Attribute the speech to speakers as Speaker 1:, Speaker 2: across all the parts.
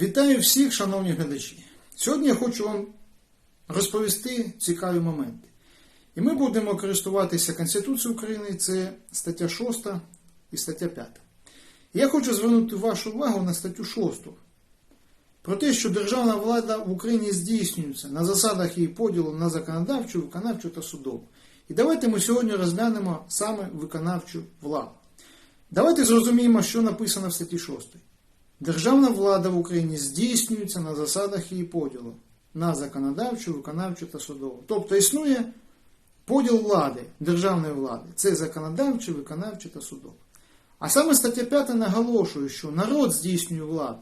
Speaker 1: Вітаю всіх, шановні глядачі. Сьогодні я хочу вам розповісти цікаві моменти. І ми будемо користуватися Конституцією України, це стаття 6 і стаття 5. Я хочу звернути вашу увагу на статтю 6. Про те, що державна влада в Україні здійснюється на засадах її поділу на законодавчу, виконавчу та судову. І давайте ми сьогодні розглянемо саме виконавчу владу. Давайте зрозуміємо, що написано в статті 6. Державна влада в Україні здійснюється на засадах її поділу на законодавчу, виконавчу та судову. Тобто існує поділ влади, державної влади. Це законодавче, виконавче та судове. А саме стаття 5 наголошує, що народ здійснює владу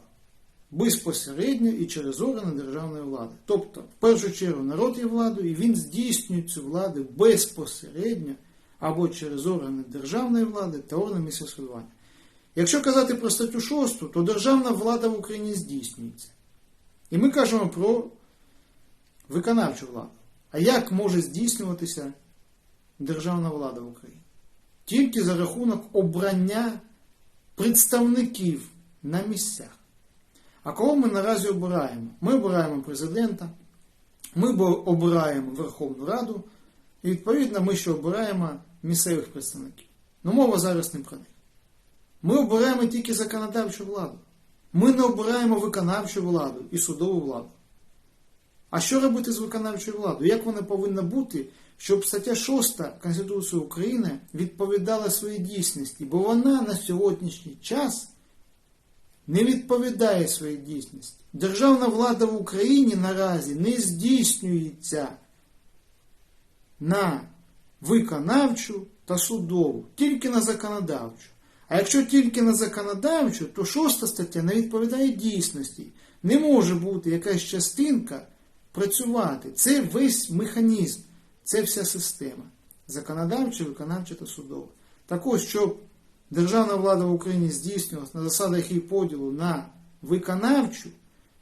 Speaker 1: безпосередньо і через органи державної влади. Тобто, в першу чергу, народ є владою, і він здійснює цю владу безпосередньо або через органи державної влади та органи місцевого самоврядування. Якщо казати про статтю 6, то державна влада в Україні здійснюється. І ми кажемо про виконавчу владу. А як може здійснюватися державна влада в Україні? Тільки за рахунок обрання представників на місцях. А кого ми наразі обираємо? Ми обираємо президента, ми обираємо Верховну Раду, і відповідно ми ще обираємо місцевих представників. Ну мова зараз не про них. Ми обираємо тільки законодавчу владу. Ми не обираємо виконавчу владу і судову владу. А що робити з виконавчою владою? Як вона повинна бути, щоб стаття 6 Конституції України відповідала своїй дійсності? Бо вона на сьогоднішній час не відповідає своїй дійсності. Державна влада в Україні наразі не здійснюється на виконавчу та судову, тільки на законодавчу. А якщо тільки на законодавчу, то шоста стаття не відповідає дійсності. Не може бути якась частинка працювати. Це весь механізм, це вся система. Законодавча, виконавча та судова. Так ось, щоб державна влада в Україні здійснювалася на засадах її поділу на виконавчу,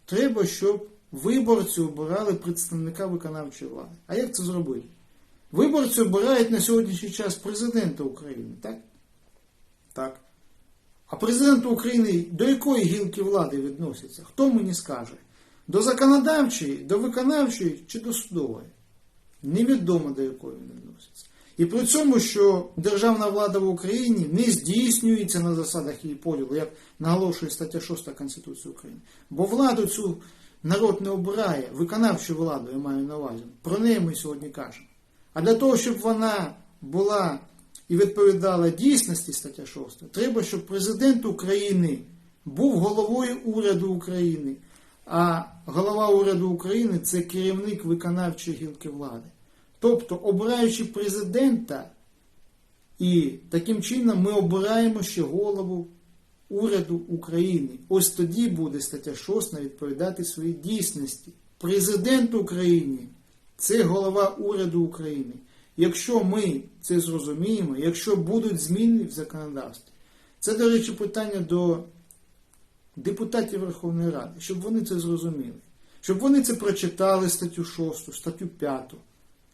Speaker 1: треба, щоб виборці обирали представника виконавчої влади. А як це зробити? Виборці обирають на сьогоднішній час президента України, так? Так. А президент України до якої гілки влади відноситься? Хто мені скаже? До законодавчої, до виконавчої чи до судової? Невідомо до якої він відноситься. І при цьому, що державна влада в Україні не здійснюється на засадах її поділу, як наголошує стаття 6 Конституції України. Бо владу цю народ не обирає, виконавчу владу, я маю на увазі. Про неї ми сьогодні кажемо. А для того, щоб вона була і відповідала дійсності стаття 6, треба, щоб президент України був головою уряду України. А голова уряду України це керівник виконавчої гілки влади. Тобто, обираючи президента, і таким чином ми обираємо ще голову уряду України. Ось тоді буде стаття 6 відповідати своїй дійсності. Президент України це голова уряду України. Якщо ми це зрозуміємо, якщо будуть зміни в законодавстві, це, до речі, питання до депутатів Верховної Ради, щоб вони це зрозуміли, щоб вони це прочитали статтю 6, статтю 5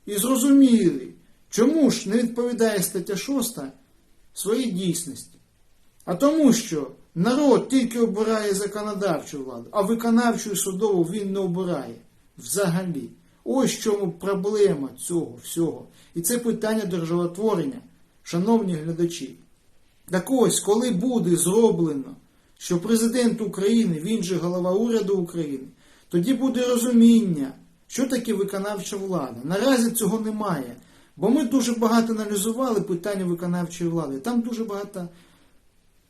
Speaker 1: і зрозуміли, чому ж не відповідає стаття 6 своїй дійсності. А тому, що народ тільки обирає законодавчу владу, а виконавчу і судову він не обирає взагалі. Ось чому проблема цього всього. І це питання державотворення, шановні глядачі. Так ось, коли буде зроблено, що президент України, він же голова уряду України, тоді буде розуміння, що таке виконавча влада. Наразі цього немає. Бо ми дуже багато аналізували питання виконавчої влади. Там дуже багато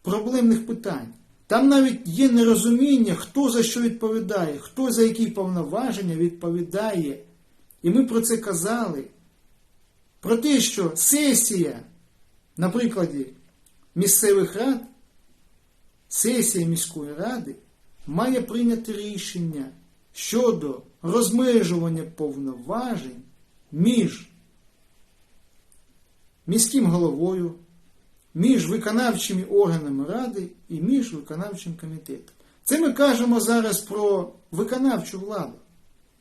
Speaker 1: проблемних питань. Там навіть є нерозуміння, хто за що відповідає, хто за які повноваження відповідає. І ми про це казали. Про те, що сесія, на прикладі місцевих рад, сесія міської ради має прийняти рішення щодо розмежування повноважень між міським головою, між виконавчими органами ради і між виконавчим комітетом. Це ми кажемо зараз про виконавчу владу.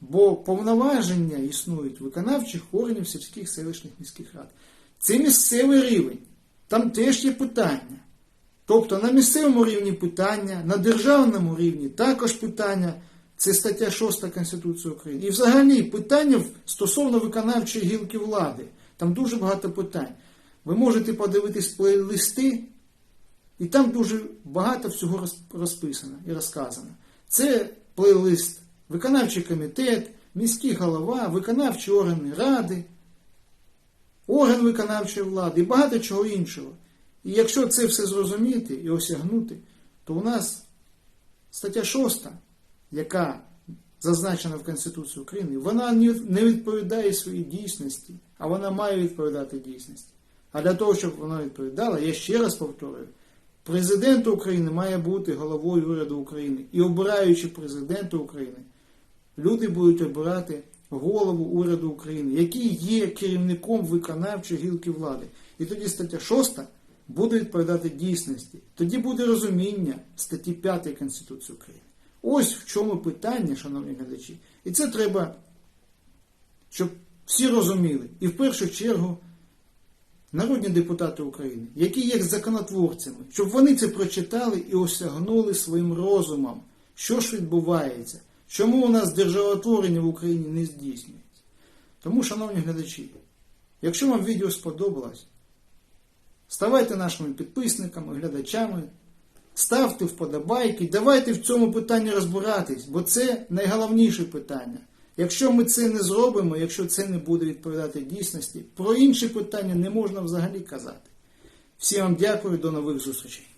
Speaker 1: Бо повноваження існують виконавчих органів сільських селищних міських рад. Це місцевий рівень. Там теж є питання. Тобто на місцевому рівні питання, на державному рівні також питання. Це стаття 6 Конституції України. І взагалі питання стосовно виконавчої гілки влади. Там дуже багато питань. Ви можете подивитись плейлисти, і там дуже багато всього розписано і розказано. Це плейлист, виконавчий комітет, міський голова, виконавчі органи ради, орган виконавчої влади і багато чого іншого. І якщо це все зрозуміти і осягнути, то у нас стаття 6, яка зазначена в Конституції України, вона не відповідає своїй дійсності, а вона має відповідати дійсності. А для того, щоб вона відповідала, я ще раз повторюю, президент України має бути головою уряду України. І обираючи президента України, люди будуть обирати голову уряду України, який є керівником виконавчої гілки влади. І тоді стаття 6 буде відповідати дійсності. Тоді буде розуміння статті 5 Конституції України. Ось в чому питання, шановні глядачі. І це треба, щоб всі розуміли. І в першу чергу народні депутати України, які є законотворцями, щоб вони це прочитали і осягнули своїм розумом, що ж відбувається, чому у нас державотворення в Україні не здійснюється. Тому, шановні глядачі, якщо вам відео сподобалось, ставайте нашими підписниками, глядачами, ставте вподобайки, давайте в цьому питанні розбиратись, бо це найголовніше питання. Якщо ми це не зробимо, якщо це не буде відповідати дійсності, про інші питання не можна взагалі казати. Всім вам дякую, до нових зустрічей.